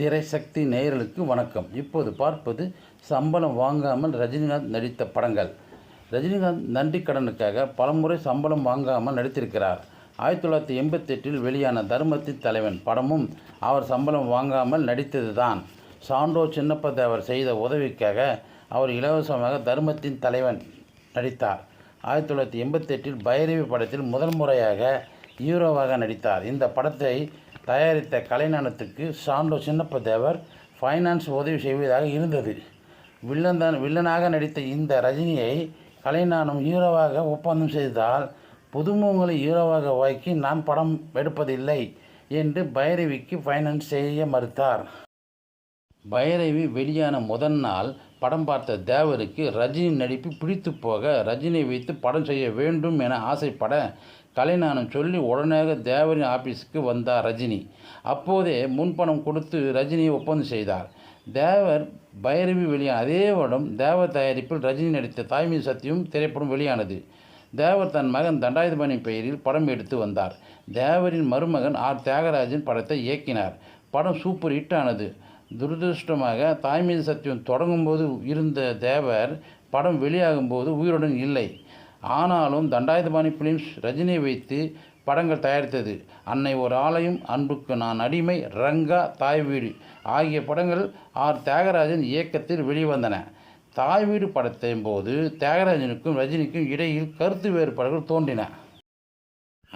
திரைசக்தி நேயர்களுக்கு வணக்கம். இப்போது பார்ப்பது சம்பளம் வாங்காமல் ரஜினிகாந்த் நடித்த படங்கள். ரஜினிகாந்த் நன்றி கடனுக்காக பலமுறை சம்பளம் வாங்காமல் நடித்திருக்கிறார். ஆயிரத்தி தொள்ளாயிரத்தி எண்பத்தெட்டில் வெளியான தர்மத்தின் தலைவன் படமும் அவர் சம்பளம் வாங்காமல் நடித்தது தான் சாண்டோ சின்னப்ப தேவர் செய்த உதவிக்காக அவர் இலவசமாக தர்மத்தின் தலைவன் நடித்தார். ஆயிரத்தி தொள்ளாயிரத்தி எண்பத்தெட்டில் பைரவி படத்தில் முதல் முறையாக ஹீரோவாக நடித்தார். இந்த படத்தை தயாரித்த கலைஞானத்துக்கு சாண்டோ சின்னப்ப தேவர் ஃபைனான்ஸ் உதவி செய்வதாக இருந்தது. வில்லன் வில்லனாக நடித்த இந்த ரஜினியை கலைஞானம் ஹீரோவாக ஒப்பந்தம் செய்ததால் புதுமுகங்களை ஹீரோவாக வாக்கி நான் படம் எடுப்பதில்லை என்று பைரவிக்கு ஃபைனான்ஸ் செய்ய மறுத்தார். பைரவி வெளியான முதல் நாள் படம் பார்த்த தேவருக்கு ரஜினி நடிப்பு பிடித்து போக ரஜினியை வைத்து படம் செய்ய வேண்டும் என ஆசைப்பட கலைஞானம் சொல்லி உடனே தேவரின் ஆபீஸுக்கு வந்தார் ரஜினி. அப்போதே முன்பணம் கொடுத்து ரஜினியை ஒப்பந்தம் செய்தார். தேவர் பைரவி வெளியான அதே வருடம் தேவர் தயாரிப்பில் ரஜினி நடித்த தாய்மீது சத்தியம் திரைப்படம் வெளியானது. தேவர் தன் மகன் தண்டாயுதபாணி பெயரில் படம் எடுத்து வந்தார். தேவரின் மருமகன் ஆர் தியாகராஜன் படத்தை இயக்கினார். படம் சூப்பர் ஹிட் ஆனது துரதிருஷ்டமாக தாய்மீது சத்தியம் தொடங்கும்போது இருந்த தேவர் படம் வெளியாகும்போது உயிருடன் இல்லை. ஆனாலும் தண்டாயுதபாணி பிலிம்ஸ் ரஜினியை வைத்து படங்கள் தயாரித்தது. அன்னை ஒரு ஆலயம் அன்புக்கு நான் அடிமை ரங்கா தாய் வீடு ஆகிய படங்கள் ஆர். தியாகராஜன் இயக்கத்தில் வெளிவந்தன. தாய் வீடு படத்தின் போது தியாகராஜனுக்கும் ரஜினிக்கும் இடையில் கருத்து வேறுபாடுகள் தோன்றின.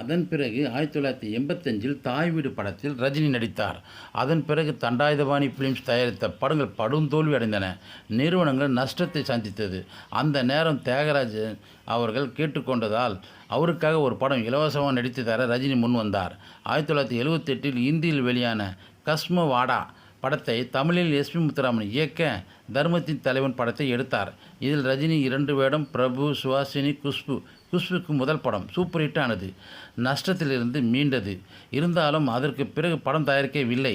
அதன் பிறகு ஆயிரத்தி தொள்ளாயிரத்தி எண்பத்தஞ்சில் தாய் வீடு படத்தில் ரஜினி நடித்தார். அதன் பிறகு தண்டாயுதபாணி ஃபிலிம்ஸ் தயாரித்த படங்கள் படும் தோல்வி அடைந்தன. நிறுவனங்கள் நஷ்டத்தை சந்தித்தது அந்த நேரம் தியாகராஜ் அவர்கள் கேட்டுக்கொண்டதால் அவருக்காக ஒரு படம் இலவசமாக நடித்து தர ரஜினி முன் வந்தார். ஆயிரத்தி தொள்ளாயிரத்தி எழுபத்தெட்டில் இந்தியில் வெளியான கஸ்ம வாடா படத்தை தமிழில் எஸ்பி முத்துராமன் இயக்க தர்மத்தின் தலைவன் படத்தை எடுத்தார். இதில் ரஜினி இரண்டு வேடம் பிரபு சுஹாசினி குஷ்பு. குஷ்புக்கு முதல் படம் சூப்பர் ஹிட் ஆனது. நஷ்டத்திலிருந்து மீண்டது. இருந்தாலும் அதற்கு பிறகு படம் தயாரிக்கவில்லை.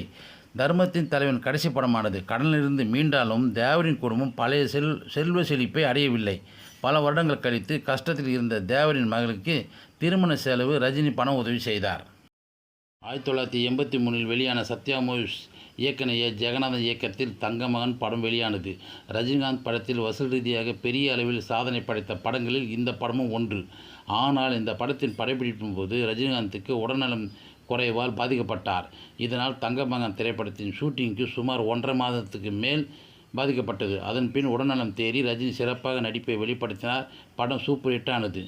தர்மத்தின் தலைவன் கடைசி படமானது. கடனிலிருந்து மீண்டாலும் தேவரின் குடும்பம் பழைய செல் செல்வ செழிப்பை அடையவில்லை. பல வருடங்கள் கழித்து கஷ்டத்தில் இருந்த தேவரின் மகளுக்கு திருமண செலவு ரஜினி பண உதவி செய்தார். ஆயிரத்தி தொள்ளாயிரத்தி எண்பத்தி மூணில் வெளியான சத்யா மூவிஸ் இயக்குனர் ஜெகநாதன் இயக்கத்தில் தங்கமகன் படம் வெளியானது. ரஜினிகாந்த் படத்தில் வசூல் ரீதியாக பெரிய அளவில் சாதனை படைத்த படங்களில் இந்த படமும் ஒன்று. ஆனால் இந்த படத்தின் படப்பிடிப்பின் போது ரஜினிகாந்துக்கு உடல்நலம் குறைவால் பாதிக்கப்பட்டார். இதனால் தங்கமகன் திரைப்படத்தின் ஷூட்டிங்க்கு சுமார் ஒன்றரை மாதத்துக்கு மேல் பாதிக்கப்பட்டது. அதன் பின் உடல்நலம் தேறி ரஜினி சிறப்பாக நடிப்பை வெளிப்படுத்தினார். படம் சூப்பர் ஹிட்டானது.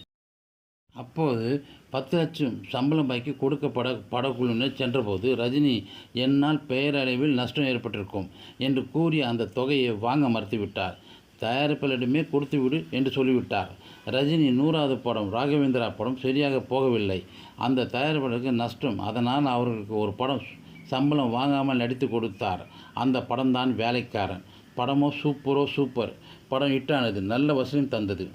அப்போது பத்து லட்சம் சம்பளம் பாக்கி கொடுக்கப்பட படக்குழுவினர் சென்றபோது ரஜினி என்னால் பெயரளவில் நஷ்டம் ஏற்பட்டிருக்கும் என்று கூறி அந்த தொகையை வாங்க மறுத்துவிட்டார். தயாரிப்பாளரிடமே கொடுத்துவிடு என்று சொல்லிவிட்டார். ரஜினி நூறாவது படம் ராகவேந்திரா படம் சரியாக போகவில்லை. அந்த தயாரிப்பாளருக்கு நஷ்டம். அதனால் அவர்களுக்கு ஒரு படம் சம்பளம் வாங்காமல் நடித்து கொடுத்தார். அந்த படம்தான் வேலைக்காரன். படமோ சூப்பரோ சூப்பர். படம் ஹிட்டானது. நல்ல வசூலும் தந்தது.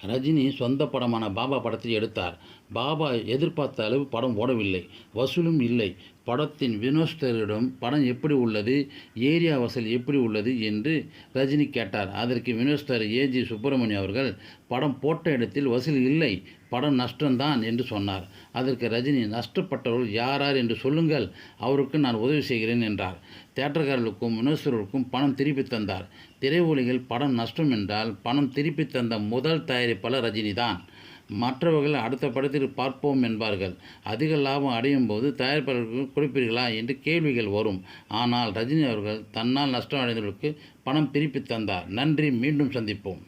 ரஜினி சொந்த படமான பாபா படத்தில் எடுத்தார். பாபா எதிர்பார்த்த அளவு படம் ஓடவில்லை. வசூலும் இல்லை. படத்தின் வினோஸ்டரிடம் படம் எப்படி உள்ளது? ஏரியா வசூல் எப்படி உள்ளது? என்று ரஜினி கேட்டார். அதற்கு வினோஸ்டர் ஏஜி சுப்பிரமணியம் அவர்கள் படம் போட்ட இடத்தில் வசூல் இல்லை. படம் நஷ்டம்தான் என்று சொன்னார். அதற்கு ரஜினி நஷ்டப்பட்டவர்கள் யார் யார் என்று சொல்லுங்கள். அவருக்கு நான் உதவி செய்கிறேன் என்றார். தேட்டர்காரர்களுக்கும் வினோஸ்தர்களுக்கும் பணம் திருப்பி தந்தார். திரையுலகில் படம் நஷ்டம் என்றால் பணம் திருப்பி தந்த முதல் தயாரிப்பாளர் ரஜினி தான் மற்றவர்கள் அடுத்த படத்தில் பார்ப்போம் என்பார்கள். அதிக லாபம் அடையும் போது தயாரிப்பாளர்களுக்கு கொடுப்பீர்களா என்று கேள்விகள் வரும். ஆனால் ரஜினி அவர்கள் தன்னால் நஷ்டம் அடைந்தவர்களுக்கு பணம் திருப்பி தந்தார். நன்றி. மீண்டும் சந்திப்போம்.